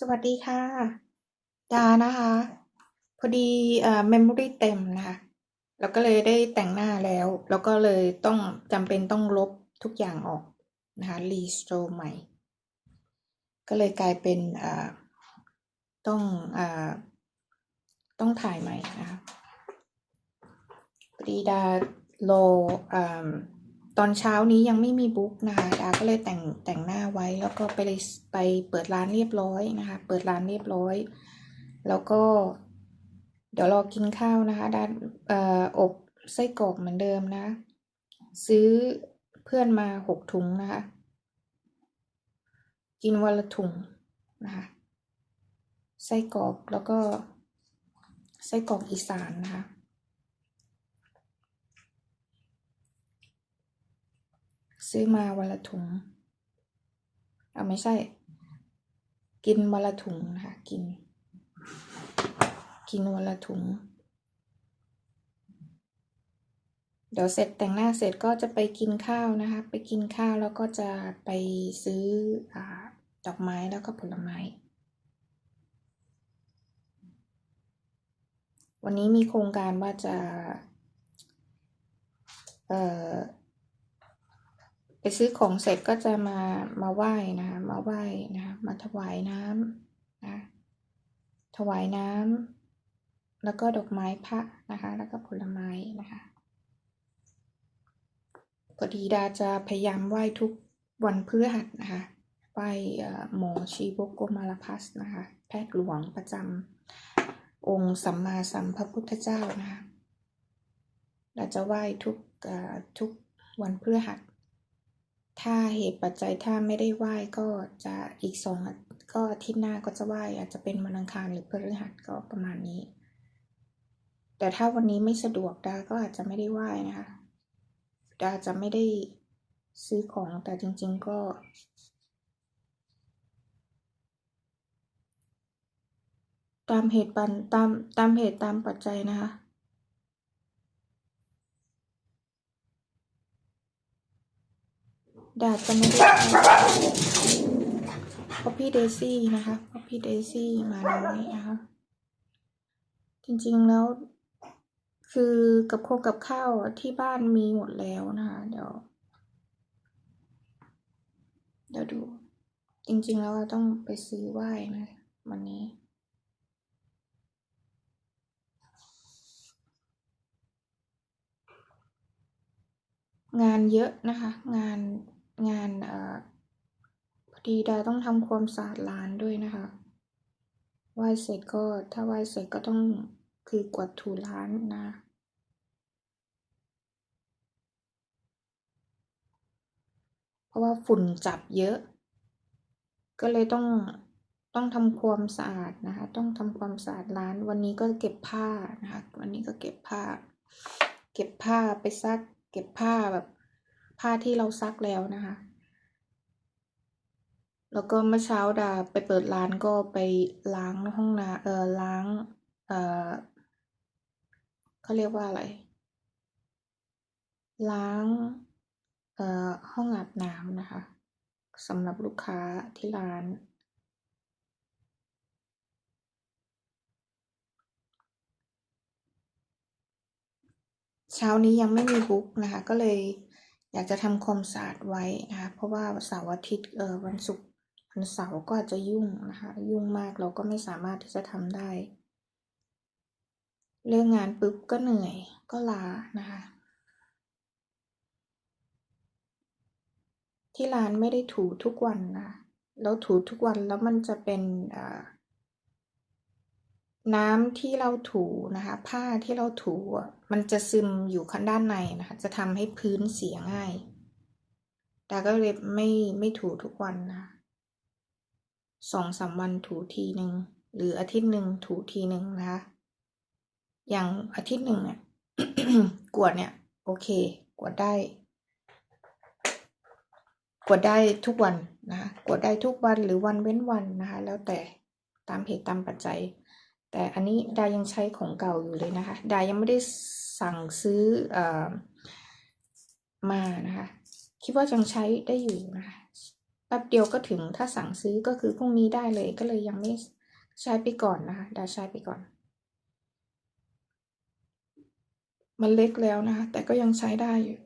สวัสดีค่ะ ดานะคะ พอดีเอ่อเมมโมรี่เต็มนะคะแล้วก็เลยได้แต่งหน้าแล้ว แล้วก็เลยต้องจำเป็นต้องลบทุกอย่างออกนะคะรีสโตร์ใหม่ ก็เลยกลายเป็นเอ่อต้องเอ่อต้องถ่ายใหม่นะคะพอดีดาโลเอ่อ ตอนเช้านี้ยังไม่มีบุ๊กนะคะดาก็เลยแต่งแต่งหน้าไว้แล้วก็ไปเลยไปเปิดร้านเรียบร้อยนะคะ เปิดร้านเรียบร้อย แล้วก็ เดี๋ยวรอกินข้าวนะคะดาเอ่ออบไส้กรอกเหมือนเดิมนะ ซื้อเพื่อนมาหกถุงนะคะ กินวันละถุงนะคะไส้กรอกแล้วก็ไส้กรอกอีสานนะคะ ซื้อมาวันละถุงเอาไม่ใช่ กินวันละถุงนะคะกิน กินวันละถุง เดี๋ยวเสร็จแต่งหน้าเสร็จก็จะไปกินข้าวนะคะ ไปกินข้าวแล้วก็จะไปซื้ออดอกไม้แล้วก็ผลไม้ วันนี้มีโครงการว่าจะ เอ่อ ไปซื้อของเสร็จก็จะมามาไหว้นะคะมาไหว้นะมาถวายน้ำนะถวายน้ำแล้วก็ดอกไม้พระนะคะ แล้วก็ผลไม้นะคะพอดีดาจะพยายามไหว้ทุกวันพฤหัสนะคะไหว้หมอชีวกโกมารพัสนะคะ แพทย์หลวงประจำองค์สัมมาสัมพุทธเจ้านะคะเราจะไหว้ทุกทุกวันพฤหัส ถ้าเหตุปัจจัยถ้าไม่ได้ไหว้ก็จะอีกสองก็อาทิตย์หน้าก็จะไหว้อาจจะเป็นวันอังคารหรือพฤหัสก็ประมาณนี้ แต่ถ้าวันนี้ไม่สะดวกดาก็อาจจะไม่ได้ไหว้นะคะดาจะไม่ได้ซื้อของแต่จริง ๆ ก็ตามเหตุปันตามตามเหตุตามปัจจัยนะคะ ดาจะไม่ได้เพราะพี่เดซี่นะคะเพราะพี่เดซี่มาน้อยนะคะ จริงๆแล้ว คือกับโคกับข้าวที่บ้านมีหมดแล้วนะคะ เดี๋ยว เดี๋ยวดู จริงๆแล้วอะต้องไปซื้อไหว้นะวันนี้งานเยอะนะคะ งาน งานเอ่อพอดีดาต้องทำความสะอาดร้านด้วยนะคะไหว้เสร็จก็ถ้าไหว้เสร็จก็ต้องคือกวาดถูร้านนะเพราะว่าฝุ่นจับเยอะ ก็เลยต้องต้องทำความสะอาดนะคะ ต้องทำความสะอาดร้าน วันนี้ก็เก็บผ้านะคะ วันนี้ก็เก็บผ้า เก็บผ้าไปซัก เก็บผ้าแบบ ผ้าที่เราซักแล้วนะคะ แล้วก็เมื่อเช้าดาไปเปิดร้านก็ไปล้างห้องน้ำเออล้างเออเขาเรียกว่าอะไร ล้างเอ่อห้องอาบน้ำนะคะสำหรับลูกค้าที่ร้าน เช้านี้ยังไม่มีบุ๊กนะคะ ก็เลย อยากจะทำความสะอาดไว้นะคะเพราะว่าเสาร์อาทิตย์เออวันศุกร์วันเสาร์ก็อาจจะยุ่งนะคะยุ่งมากเราก็ไม่สามารถที่จะทำได้เลิกงานปุ๊บก็เหนื่อยก็ลานะคะที่ร้านไม่ได้ถูทุกวันนะแล้วถูทุกวันแล้วมันจะเป็นอ่า น้ำที่เราถูนะคะ ผ้าที่เราถูมันจะซึมอยู่ข้างด้านในนะคะ จะทำให้พื้นเสียง่ายดาก็เลยไม่ไม่ถูทุกวันนะสองสามวันถูทีหนึ่งหรืออาทิตย์หนึ่งถูทีหนึ่งนะคะ อย่างอาทิตย์หนึ่งเนี่ยกวดเนี่ย โอเค กวดได้ กวดได้ทุกวันนะคะกวดได้ทุกวันหรือวันเว้นวันนะคะ แล้วแต่ตามเหตุตามปัจจัย แต่อันนี้ดายังใช้ของเก่าอยู่เลยนะคะ ดายังไม่ได้สั่งซื้อเออมานะคะ คิดว่ายังใช้ได้อยู่นะคะแป๊บเดียวก็ถึงถ้าสั่งซื้อก็คือพรุ่งนี้ได้เลยก็เลยยังไม่ใช้ไปก่อนนะคะ ดาใช้ไปก่อน มันเล็กแล้วนะคะ แต่ก็ยังใช้ได้อยู่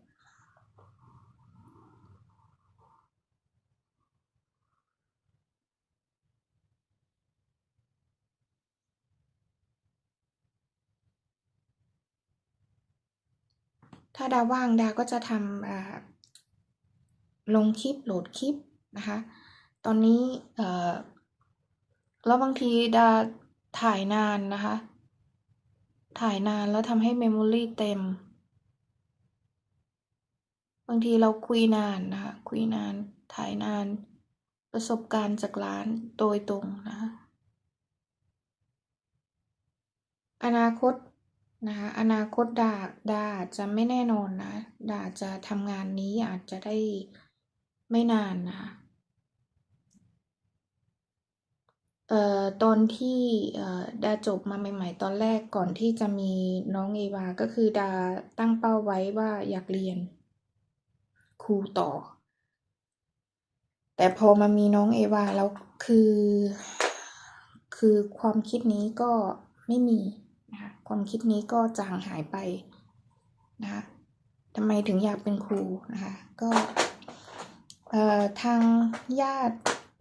ถ้าดาว่างดาก็จะทำลงคลิปโหลดคลิปนะคะ ตอนนี้แล้วบางทีดาถ่ายนานนะคะ ถ่ายนานแล้วทำให้เมมโมรีเต็ม บางทีเราคุยนานนะคะ คุยนาน ถ่ายนาน ประสบการณ์จากร้านโดยตรงนะคะอนาคต นะคะอนาคตดาดาอาจจะไม่แน่นอนนะดาจจะทำงานนี้อาจจะได้ไม่นานนะคะเอ่อตอนที่เอ่อดาจบมาใหม่ ๆ ตอนแรกก่อนที่จะมีน้องเอวาก็คือดาตั้งเป้าไว้ว่าอยากเรียน ครูต่อ แต่พอมามีน้องเอวาแล้วคือ คือความคิดนี้ก็ไม่มี นะคะความคิดนี้ก็จางหายไปนะคะทำไมถึงอยากเป็นครูนะคะก็ทางญาติ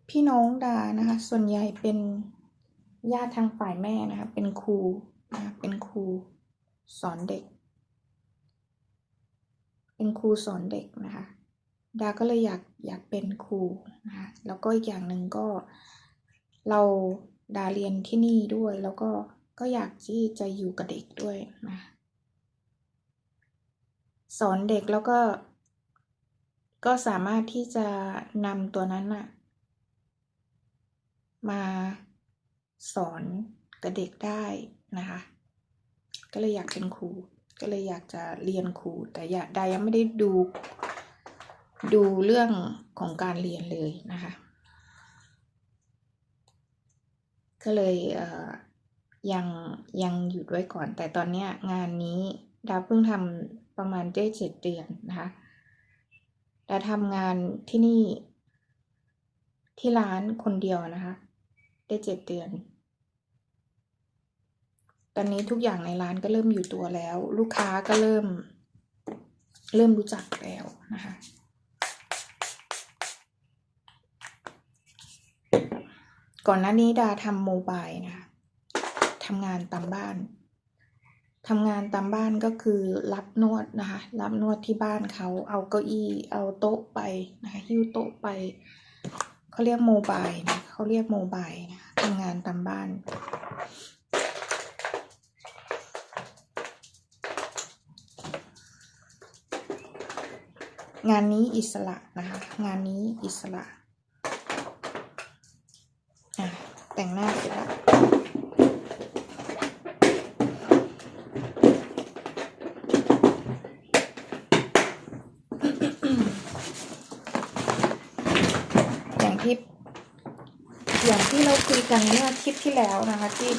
พี่น้องดานะคะ ส่วนใหญ่เป็นญาติทางฝ่ายแม่นะคะ เป็นครูนะคะเป็นครูสอนเด็ก เป็นครูสอนเด็กนะคะ ดาก็เลยอยากอยากเป็นครูนะคะ แล้วก็อีกอย่างหนึ่งก็เราดาเรียนที่นี่ด้วยแล้วก็ ก็อยากที่จะอยู่กับเด็กด้วยนะสอนเด็กแล้วก็ ก็สามารถที่จะนำตัวนั้นน่ะมาสอนกับเด็กได้นะคะ ก็เลยอยากเป็นครู ก็เลยอยากจะเรียนครู แต่อยากดายังไม่ได้ดู ดูเรื่องของการเรียนเลยนะคะ ก็เลยเอ่อ ยังยังหยุดไว้ก่อน แต่ตอนเนี้ยงานนี้ดาเพิ่งทำประมาณได้เจ็ดเดือนนะคะดาทำงานที่นี่ที่ร้านคนเดียวนะคะ ได้เจ็ดเดือน ตอนนี้ทุกอย่างในร้านก็เริ่มอยู่ตัวแล้ว ลูกค้าก็เริ่ม เริ่มรู้จักแล้วนะคะก่อนหน้านี้ดาทำโมบายนะคะ ทำงานตามบ้านทำงานตามบ้านก็คือรับนวดนะคะ รับนวดที่บ้านเขาเอาเก้าอี้ เอาโต๊ะไปนะคะหิ้วโต๊ะไปเขาเรียกโมบายนะเขาเรียกโมบายนะทำงานตามบ้าน งานนี้อิสระนะคะ งานนี้อิสระ อะ แต่งหน้าเสร็จแล้ว อย่างที่ อย่าง ที่าคุยกันเมื่อคลิปที่แล้วนะคะ ที่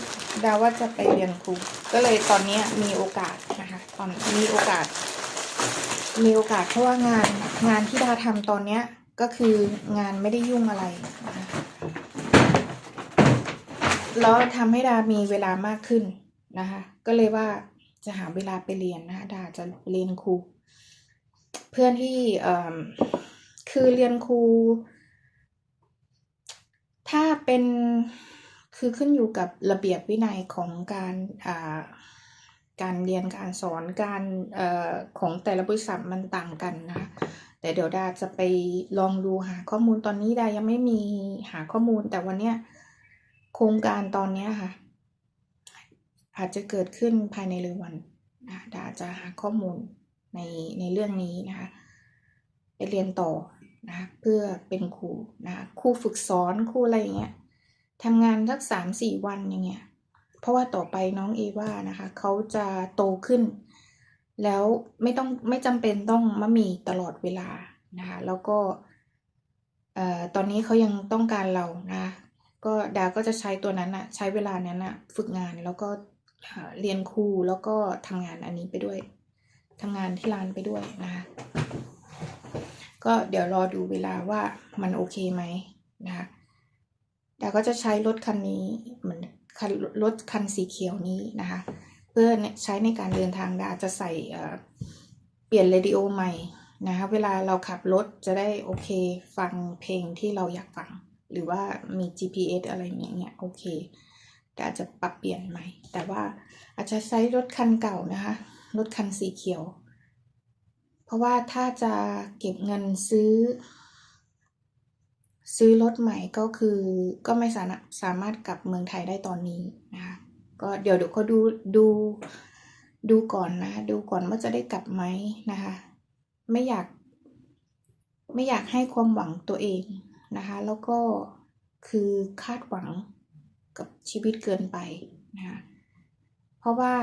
ดาว่าจะไปเรียนครู ก็เลยตอนนี้มีโอกาสนะคะ ตอนมีโอกาส มีโอกาสเพราะว่างานงานที่ดาทำตอนเนี้ยก็คืองานไม่ได้ยุ่งอะไรนะคะแล้วทำให้ดามีเวลามากขึ้นนะคะ ก็เลยว่าจะหาเวลาไปเรียนนะคะดาจะเรียนครู เพื่อนที่เอ่อคือเรียนครู ถ้าเป็น คือขึ้นอยู่กับระเบียบวินัยของการการเรียนการสอนการอของแต่ละบริษัทมันต่างกันนะคะแต่เดี๋ยวดาจะไปลองดูหาข้อมูลตอนนี้ดายังไม่มีหาข้อมูลแต่วันเนี้ยโครงการตอนเนี้ยค่ะ อาจจะเกิดขึ้นภายในเร็ววันนะดาจะหาข้อมูลในในเรื่องนี้นะคะไปเรียนต่อนะเพื่อเป็นครูนะครูฝึกสอนครูอะไรอย่างเงี้ย ทำงานสักสามสี่วันอย่างเงี้ยเพราะว่าต่อไปน้องเอว่านะคะเขาจะโตขึ้น แล้วไม่ต้องไม่จำเป็นต้องมามีตลอดเวลานะคะแล้วก็เอ่อตอนนี้เขายังต้องการเรานะก็ดาก็จะใช้ตัวนั้นอะใช้เวลานั้นอะฝึกงานแล้วก็เรียนครูแล้วก็ทำงานอันนี้ไปด้วยทำงานที่ร้านไปด้วยนะคะก็เดี๋ยวรอดูเวลาว่ามันโอเคไหมนะคะ ดาก็จะใช้รถคันนี้เหมือนคันรถคันสีเขียวนี้นะคะ เพื่อใช้ในการเดินทางดาจะใส่เอ่อเปลี่ยนเรดิโอใหม่นะคะเวลาเราขับรถจะได้โอเคฟังเพลงที่เราอยากฟัง หรือว่ามี GPS อะไรอย่างเงี้ยโอเคแต่อาจจะปรับเปลี่ยนใหม่ แต่ว่าอาจจะใช้รถคันเก่านะคะรถคันสีเขียว เพราะว่าถ้าจะเก็บเงินซื้อ ซื้อรถใหม่ก็คือก็ไม่สามารถสามารถกลับเมืองไทยได้ตอนนี้นะคะก็เดี๋ยวเดี๋ยวเขาดูดูดูก่อนนะ ดูก่อนว่าจะได้กลับไหมนะคะ ไม่อยาก ไม่อยากให้ความหวังตัวเองนะคะ แล้วก็คือคาดหวังกับชีวิตเกินไปนะคะเพราะว่า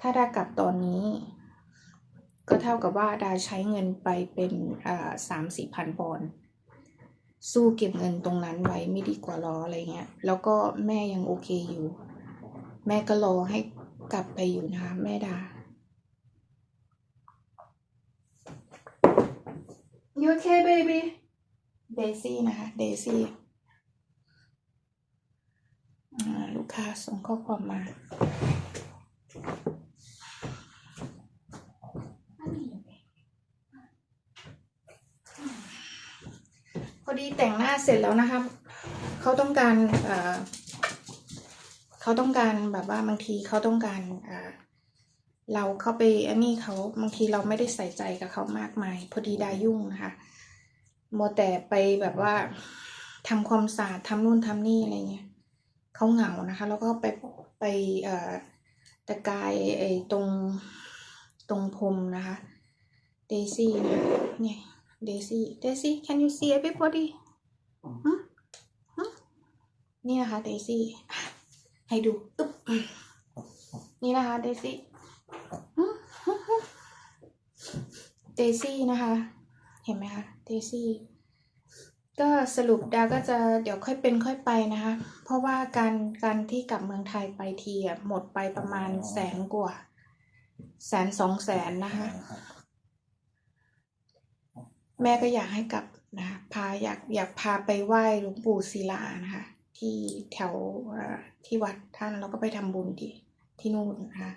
ถ้าได้กลับตอนนี้ ก็เท่ากับว่าดาใช้เงินไปเป็นอ่าสามสี่พันปอนด์ สู้เก็บเงินตรงนั้นไว้ไม่ดีกว่ารออะไรเงี้ย แล้วก็แม่ยังโอเคอยู่ แม่ก็รอให้กลับไปอยู่นะคะ แม่ดา You okay baby Daisy นะคะ Daisy อ่ลูกค้าส่งข้อความมา ดีแต่งหน้าเสร็จแล้วนะครับเขาต้องการเขาต้องการแบบว่าบางทีเขาต้องการเราเข้าไปอันนี้เขาบางทีเราไม่ได้ใส่ใจกับเขามากมาย พอดีดายุ่งนะคะโมแต่ไปแบบว่าทำความสะอาดทำนู่นทำนี่อะไรเงี้ยเขาเหงานะคะ แล้วก็ไปไปเอ่อตะกายไอ้ตรงตรงพรมนะคะเดซี่เนี่ย Daisy Daisy can you see everybody นี่นะคะ Daisy ให้ดูตึ๊บนี่นะคะ Daisy หึหึหึ Daisy นะคะ เห็นไหมคะ Daisy ก็สรุปดาก็จะเดี๋ยวค่อยเป็นค่อยไปนะคะ เพราะว่าการการที่กลับเมืองไทยไปทีอะหมดไปประมาณแสนกว่า แสนสองแสนนะคะ แม่ก็อยากให้กลับนะพาอยากอยากพาไปไหว้หลวงปู่ศิลานะคะที่แถวที่วัดท่านแล้วก็ไปทำบุญที่ที่นู่นนะคะ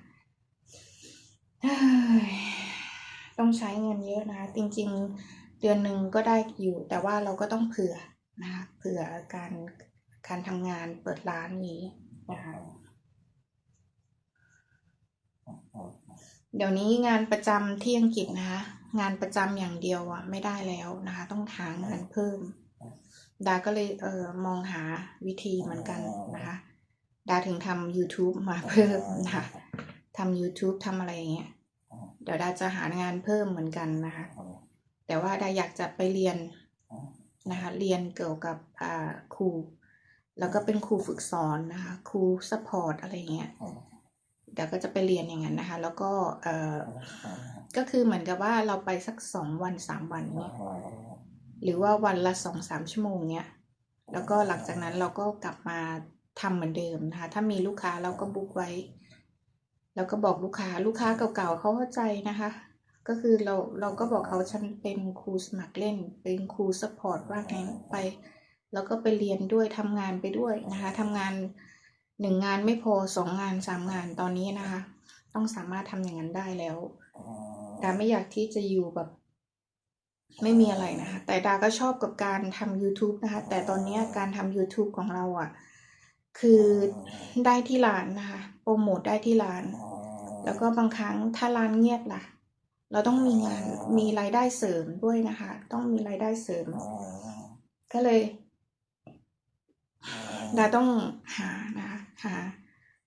ต้องใช้เงินเยอะนะคะจริงๆเดือนหนึ่งก็ได้อยู่ แต่ว่าเราก็ต้องเผื่อนะคะเผื่อการการทำงานเปิดร้านนี้นะคะเดี๋ยวนี้งานประจำที่อังกฤษนะคะ งานประจำอย่างเดียวอะไม่ได้แล้วนะคะ ต้องหางานเพิ่ม ดาก็เลยเออมองหาวิธีเหมือนกันนะคะ ดาถึงทำ YouTube มาเพิ่มนะคะทำ YouTube ทำอะไรอย่างเงี้ยเดี๋ยวดาจะหางานเพิ่มเหมือนกันนะคะ แต่ว่าดาอยากจะไปเรียนนะคะเรียนเกี่ยวกับอ่าครู แล้วก็เป็นครูฝึกสอนนะคะครูซัพพอร์ตอะไรอย่างเงี้ยเดี๋ยวก็จะไปเรียนอย่างนั้นนะคะ แล้วก็เอ่อ ก็คือเหมือนกับว่าเราไปสักสองวันสามวันเนี่ยหรือว่าวันละสองสามชั่วโมงเนี่ยแล้วก็หลังจากนั้นเราก็กลับมาทำเหมือนเดิมนะคะ ถ้ามีลูกค้าเราก็บุ๊กไว้ แล้วก็บอกลูกค้าลูกค้าเก่าๆเขาเข้าใจนะคะ ก็คือเราเราก็บอกเขาฉันเป็นครูสมัครเล่น เป็นครูซัพพอร์ตว่าไงไป แล้วก็ไปเรียนด้วยทำงานไปด้วยนะคะทำงานหนึ่งงานไม่พอสองงานสามงานตอนนี้นะคะ ต้องสามารถทำอย่างนั้นได้แล้วดาไม่อยากที่จะอยู่แบบ ไม่มีอะไรนะคะ แต่ดาก็ชอบกับการทำ YouTube นะคะ แต่ตอนนี้การทำ YouTube ของเราอะ่ะ คือได้ที่ร้านนะคะ โปรโมทได้ที่ร้าน แล้วก็บางครั้งถ้าร้านเงียบล่ะ เราต้องมีงานมีรายได้เสริมด้วยนะคะ ต้องมีรายได้เสริม ก็เลยดาต้องหานะคะหา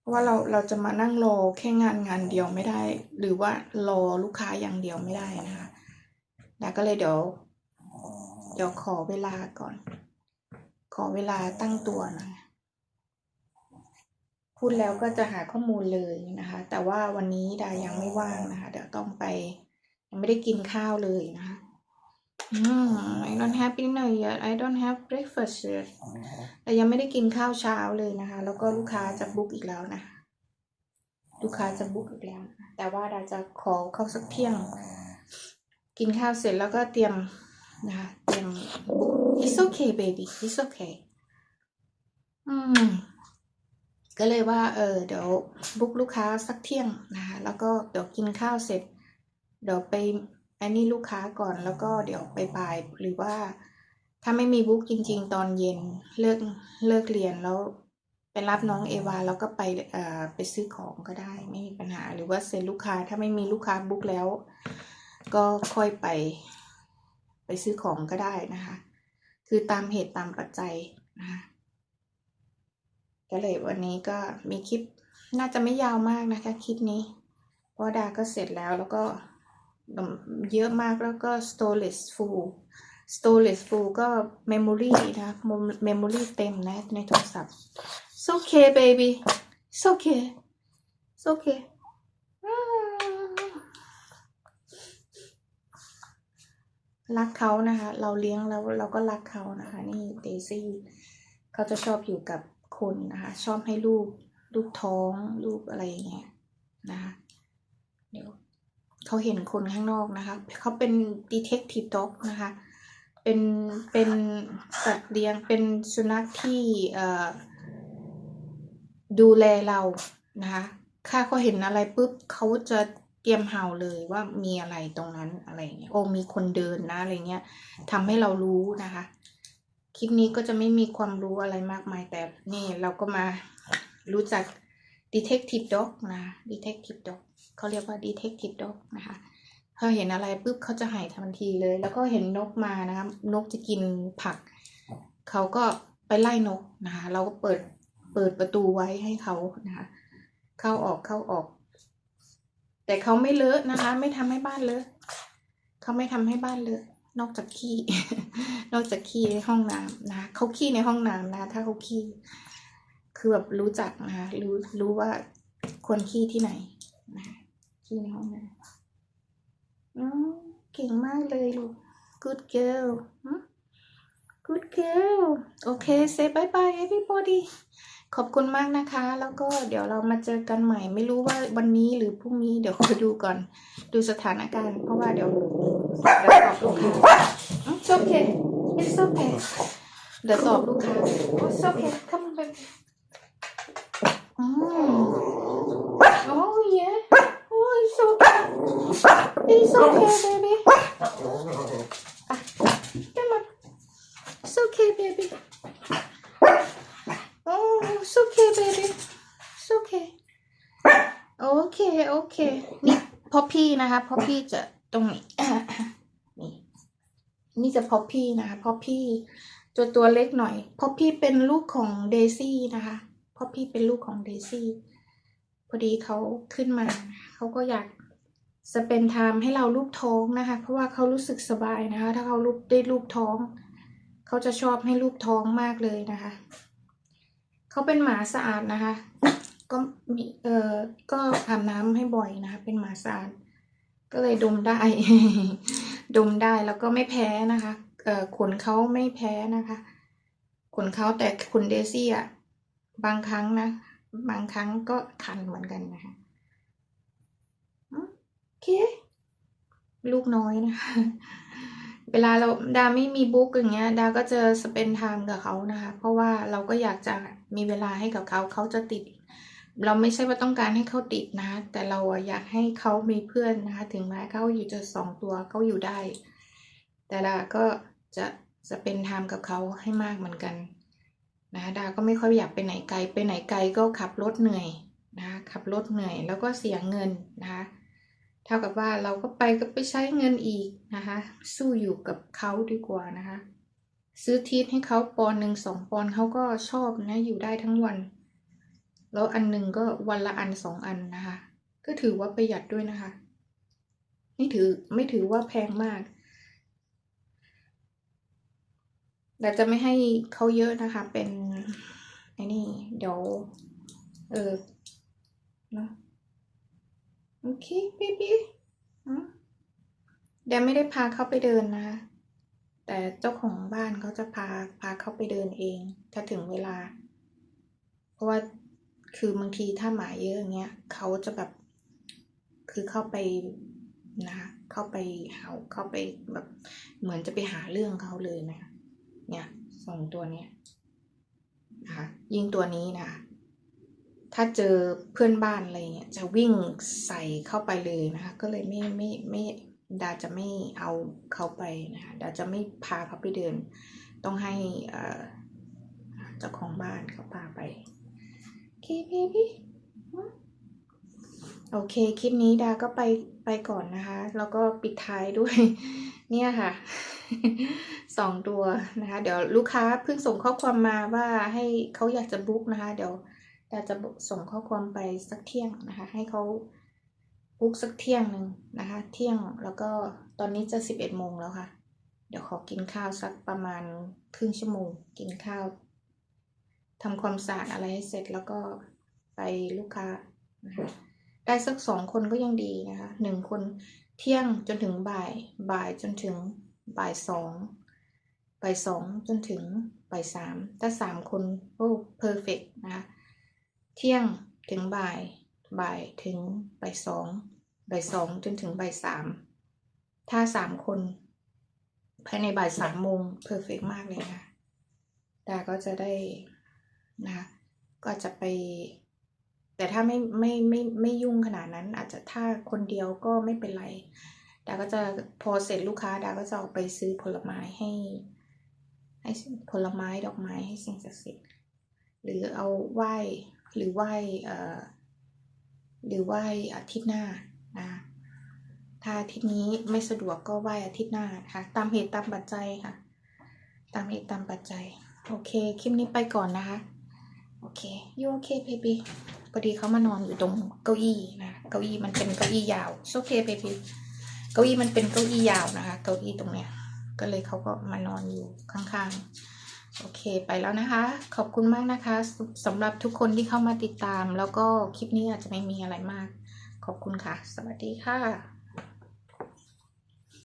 เพราะว่าเราเราจะมานั่งรอแค่งานงานเดียวไม่ได้ หรือว่ารอลูกค้าอย่างเดียวไม่ได้นะคะดาก็เลยเดี๋ยว เดี๋ยวขอเวลาก่อน ขอเวลาตั้งตัวนะ พูดแล้วก็จะหาข้อมูลเลยนะคะ แต่ว่าวันนี้ดายังไม่ว่างนะคะ เดี๋ยวต้องไปยังไม่ได้กินข้าวเลยนะคะ I don't have dinner yet I don't have breakfast yet แต่ยังไม่ได้กินข้าวเช้าเลยนะคะ แล้วก็ลูกค้าจะบุ๊กอีกแล้วนะคะลูกค้าจะบุ๊กอีกแล้วนะแต่ว่าดาจะขอเข้าสักเที่ยง กินข้าวเสร็จแล้วก็เตรียมนะคะเตรียม it's okay baby it's okay อืมก็เลยว่า เออ เดี๋ยวบุ๊กลูกค้าสักเที่ยงนะคะ แล้วก็เดี๋ยวกินข้าวเสร็จ เดี๋ยวไป อันนี้ลูกค้าก่อนแล้วก็เดี๋ยวไปบ่ายหรือว่า ถ้าไม่มีบุ๊กจริง ๆ ตอนเย็นเลิกเลิกเรียนแล้วไปรับน้องเอวาแล้วก็ไปเอ่อไปซื้อของก็ได้ไม่มีปัญหา หรือว่าเซ็นลูกค้าถ้าไม่มีลูกค้าบุ๊กแล้ว ก็ค่อยไป ไปซื้อของก็ได้นะคะ คือตามเหตุตามปัจจัยนะคะก็เลยวันนี้ก็มีคลิปน่าจะไม่ยาวมากนะคะคลิปนี้เพราะดาก็เสร็จแล้วแล้วก็ เยอะมากแล้วก็ storage full storage full ก็ memory นะ memory เต็มนะในโทรศัพท์ it's okay baby it's okay it's okay รักเขานะคะ เราเลี้ยงแล้วเราก็รักเขานะคะ นี่เดซี่เขาจะชอบอยู่กับคนนะคะ ชอบให้ลูกลูกท้องลูกอะไรอย่างเงี้ยนะคะเดี๋ยว เขาเห็นคนข้างนอกนะคะ เขาเป็น detective dog นะคะ เป็น เป็นสัตว์เลี้ยง เป็นสุนัขที่ดูแลเรานะคะถ้าเขาเห็นอะไรปุ๊บเขาจะเตรียมเห่าเลยว่ามีอะไรตรงนั้นอะไรเงี้ย โอ้มีคนเดินนะอะไรเงี้ยทำให้เรารู้นะคะ คลิปนี้ก็จะไม่มีความรู้อะไรมากมายแต่นี่เราก็มารู้จัก detective dog นะ detective dog เขาเรียกว่า detective dog นะคะพอเห็นอะไรปุ๊บเขาจะหายทันทีเลย แล้วก็เห็นนกมานะคะนกจะกินผัก เขาก็ไปไล่นกนะคะเราก็เปิดเปิดประตูไว้ให้เขานะคะเข้าออกเข้าออก แต่เขาไม่เลอะนะคะ ไม่ทำให้บ้านเลอะเขาไม่ทำให้บ้านเลอะนอกจากขี้ นอกจากขี้ในห้องน้ำนะคะเขาขี้ในห้องน้ำนะคะถ้าเขาขี้คือแบบรู้จักนะคะรู้รู้ว่าควรขี้ที่ไหน นะคะขี้ในห้องน้ำอืมเก่งมากเลยลูก good girl good girl โอเค say bye bye everybody ขอบคุณมากนะคะ แล้วก็เดี๋ยวเรามาเจอกันใหม่ ไม่รู้ว่าวันนี้หรือพรุ่งนี้เดี๋ยวคอยดูก่อน ดูสถานการณ์ เพราะว่าเดี๋ยวเดี๋ยวตอบลูกค้า It's okay It's okay เดี๋ยวตอบลูกค้า It's okay come on baby อืม Oh yeah It's okay baby come on It's okay baby Oh it's okay baby It's okay โอเค โอเค นี่พอพี่นะคะพอพี่จะตรงนี้ นี่ นี่จะพอพี่นะคะพอพี่ตัวตัวเล็กหน่อยพราะพี่เป็นลูกของเดซี่นะคะพราะพี่เป็นลูกของเดซี่ พอดีเขาขึ้นมา เขาก็อยาก สเป็นไทม์ให้เราลูกท้องนะคะ เพราะว่าเขารู้สึกสบายนะคะ ถ้าเขาลูกได้ลูกท้อง เขาจะชอบให้ลูกท้องมากเลยนะคะ เขาเป็นหมาสะอาดนะคะ ก็มีเอ่อก็อาบน้ำให้บ่อยนะคะ เป็นหมาสะอาด ก็เลยดมได้ ดมได้แล้วก็ไม่แพ้นะคะเอ่อขนเขาไม่แพ้นะคะขนเขาแต่ขนเดซี่อะบางครั้งนะ บางครั้งก็คันเหมือนกันนะคะ เค ลูกน้อยนะคะ เวลาเราดาไม่มีบุ๊กอย่างเงี้ย ดาก็จะสเปนไทม์กับเขานะคะ เพราะว่าเราก็อยากจะมีเวลาให้กับเขา เขาจะติด เราไม่ใช่ว่าต้องการให้เขาติดนะ แต่เราอยากให้เขามีเพื่อนนะคะ ถึงแม้เขาอยู่จะสองตัวเขาอยู่ได้ แต่ดาก็จะจะเปนไทม์กับเขาให้มากเหมือนกันนะคะดาก็ไม่ค่อยอยากไปไหนไกล ไปไหนไกลก็ขับรถเหนื่อยนะคะขับรถเหนื่อยแล้วก็เสียเงินนะคะ เท่ากับว่าเราก็ไปก็ไปใช้เงินอีกนะคะ สู้อยู่กับเขาดีกว่านะคะ ซื้อทีทให้เขาปอนหนึ่งสองปอนเขาก็ชอบนะอยู่ได้ทั้งวัน แล้วอันหนึ่งก็วันละอันสองอันนะคะ ก็ถือว่าประหยัดด้วยนะคะนี่ถือไม่ถือว่าแพงมากแต่จะไม่ให้เขาเยอะนะคะ เป็นไอ้นี่เดี๋ยวเออเนาะ โอเคเบบี้เดี๋ยวไม่ได้พาเขาไปเดินนะ แต่เจ้าของบ้านเขาจะพาพาเขาไปเดินเอง ถ้าถึงเวลา เพราะว่าคือบางทีถ้าหมาเยอะอย่างเงี้ยเขาจะแบบ คือเข้าไปนะคะเข้าไปเห่าเข้าไปแบบเหมือนจะไปหาเรื่องเขาเลยนะคะเนี่ยสองตัวเนี้ยนะคะยิ่งตัวนี้นะคะ ถ้าเจอเพื่อนบ้านอะไรเงี้ยจะวิ่งใส่เข้าไปเลยนะคะ ก็เลยไม่ไม่ไม่ดาจะไม่เอาเขาไปนะคะดาจะไม่พาเขาไปเดิน ต้องให้เจ้าของบ้านเขาพาไปโอเคเบบี้โอเค คลิปนี้ดาก็ไปไปก่อนนะคะ แล้วก็ปิดท้ายด้วย เนี่ยค่ะสองตัวนะคะ เดี๋ยวลูกค้าเพิ่งส่งข้อความมาว่าให้เขาอยากจะบุ๊กนะคะ เดี๋ยว ดาจะส่งข้อความไปสักเที่ยงนะคะ ให้เขาบุ๊กสักเที่ยงหนึ่งนะคะ เที่ยงแล้วก็ตอนนี้จะสิบเอ็ดโมงแล้วค่ะ เดี๋ยวขอกินข้าวสักประมาณครึ่งชั่วโมง กินข้าวทำความสะอาดอะไรให้เสร็จแล้วก็ไปลูกค้านะคะได้สักสองคนก็ยังดีนะคะหนึ่งคนเที่ยงจนถึงบ่ายบ่ายจนถึงบ่ายสองบ่ายสองจนถึงบ่ายสามถ้าสามคนโอ้เพอร์เฟกนะคะ เที่ยงถึงบ่าย บ่ายถึงบ่ายสองบ่ายสองจนถึงบ่ายสามถ้าสามคน ภายในบ่ายสามโมงเพอร์เฟกมากเลยค่ะดาก็จะได้นะก็จะไป แต่ถ้าไม่ไม่ไม่ไม่ยุ่งขนาดนั้น อาจจะถ้าคนเดียวก็ไม่เป็นไรดาก็จะพอเสร็จลูกค้าดาก็จะออกไปซื้อผลไม้ให้ ให้ผลไม้ดอกไม้ให้สิ่งศักดิ์สิทธิ์หรือเอาไหว้ หรือไหว้เอ่อหรือไหว้อาทิตย์หน้านะถ้าอาทิตย์นี้ไม่สะดวกก็ไหว้อาทิตย์หน้านะคะตามเหตุตามปัจจัยค่ะ ตามเหตุตามปัจจัย โอเค คลิปนี้ไปก่อนนะคะ โอเคยูโอเคเบบีพอดีเขามานอนอยู่ตรงเก้าอี้นะ เก้าอี้มันเป็นเก้าอี้ยาวโอเคเบบีเก้าอี้มันเป็นเก้าอี้ยาวนะคะ เก้าอี้ตรงเนี้ย ก็เลยเขาก็มานอนอยู่ข้างๆ โอเคไปแล้วนะคะ ขอบคุณมากนะคะสำหรับทุกคนที่เข้ามาติดตาม แล้วก็คลิปนี้อาจจะไม่มีอะไรมาก ขอบคุณค่ะ สวัสดีค่ะ